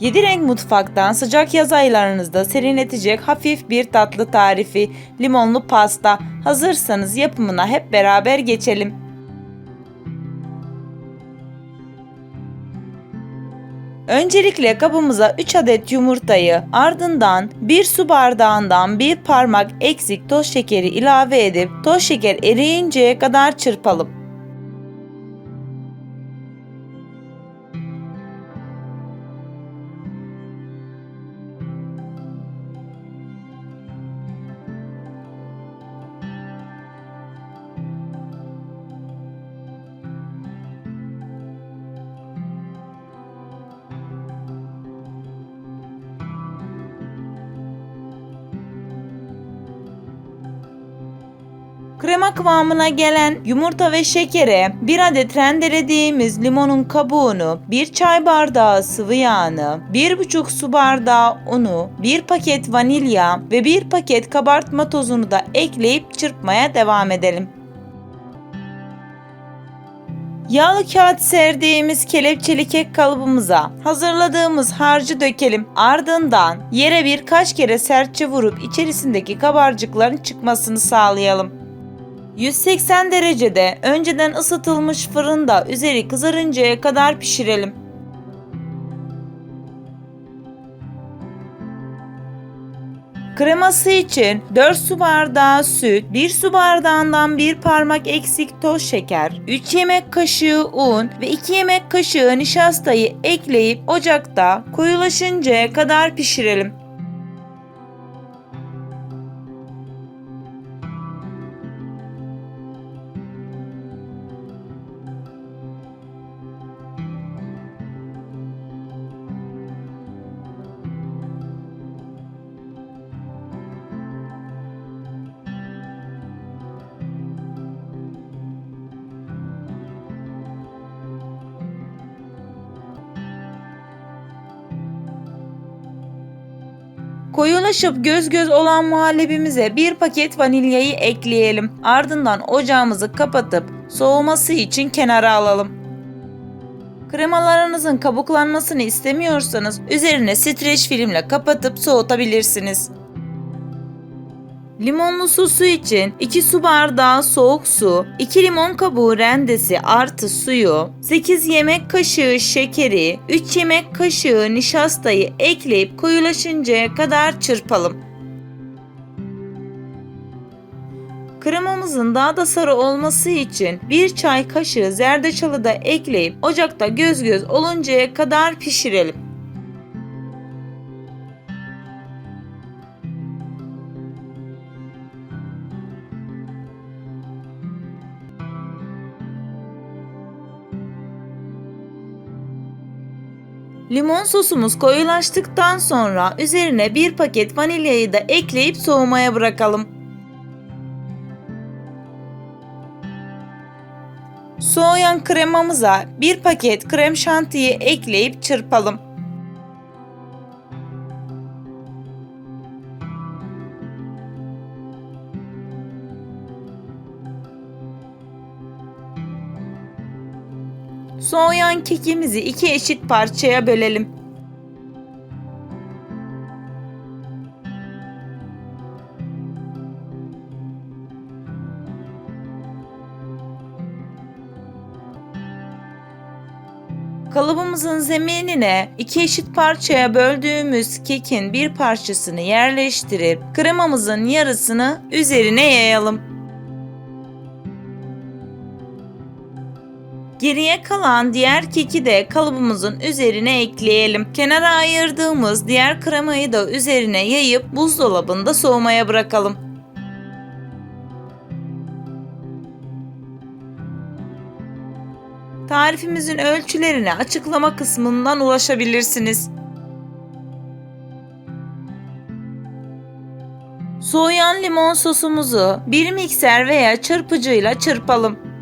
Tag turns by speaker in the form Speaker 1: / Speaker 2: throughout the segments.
Speaker 1: 7 renk mutfaktan sıcak yaz aylarınızda serinletecek hafif bir tatlı tarifi limonlu pasta. Hazırsanız yapımına hep beraber geçelim. Öncelikle kabımıza 3 adet yumurtayı ardından 1 su bardağından 1 parmak eksik toz şekeri ilave edip toz şeker eriyinceye kadar çırpalım. Krema kıvamına gelen yumurta ve şekere 1 adet rendelediğimiz limonun kabuğunu, 1 çay bardağı sıvı yağını, 1,5 su bardağı unu, 1 paket vanilya ve 1 paket kabartma tozunu da ekleyip çırpmaya devam edelim. Yağlı kağıt serdiğimiz kelepçeli kek kalıbımıza hazırladığımız harcı dökelim. Ardından yere birkaç kere sertçe vurup içerisindeki kabarcıkların çıkmasını sağlayalım. 180 derecede önceden ısıtılmış fırında üzeri kızarıncaya kadar pişirelim. Kreması için 4 su bardağı süt, 1 su bardağından 1 parmak eksik toz şeker, 3 yemek kaşığı un ve 2 yemek kaşığı nişastayı ekleyip ocakta koyulaşıncaya kadar pişirelim. Koyulaşıp göz göz olan muhallebimize bir paket vanilyayı ekleyelim. Ardından ocağımızı kapatıp soğuması için kenara alalım. Kremalarınızın kabuklanmasını istemiyorsanız üzerine streç filmle kapatıp soğutabilirsiniz. Limonlu sosu için 2 su bardağı soğuk su, 2 limon kabuğu rendesi artı suyu, 8 yemek kaşığı şekeri, 3 yemek kaşığı nişastayı ekleyip koyulaşıncaya kadar çırpalım. Kremamızın daha da sarı olması için 1 çay kaşığı zerdeçalı da ekleyip ocakta göz göz oluncaya kadar pişirelim. Limon sosumuz koyulaştıktan sonra üzerine bir paket vanilyayı da ekleyip soğumaya bırakalım. Soğuyan kremamıza bir paket krem şantiyi ekleyip çırpalım. Soğuyan kekimizi iki eşit parçaya bölelim. Kalıbımızın zeminine iki eşit parçaya böldüğümüz kekin bir parçasını yerleştirip kremamızın yarısını üzerine yayalım. Geriye kalan diğer keki de kalıbımızın üzerine ekleyelim. Kenara ayırdığımız diğer kremayı da üzerine yayıp buzdolabında soğumaya bırakalım. Tarifimizin ölçülerine açıklama kısmından ulaşabilirsiniz. Soğuyan limon sosumuzu bir mikser veya çırpıcıyla çırpalım.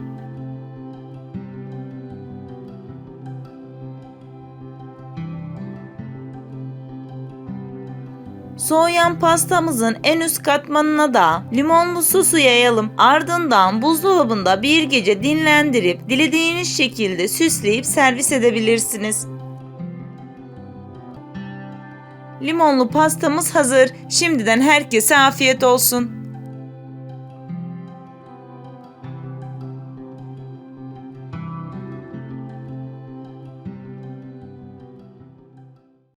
Speaker 1: Soğuyan pastamızın en üst katmanına da limonlu sosu yayalım. Ardından buzdolabında bir gece dinlendirip dilediğiniz şekilde süsleyip servis edebilirsiniz. Limonlu pastamız hazır. Şimdiden herkese afiyet olsun.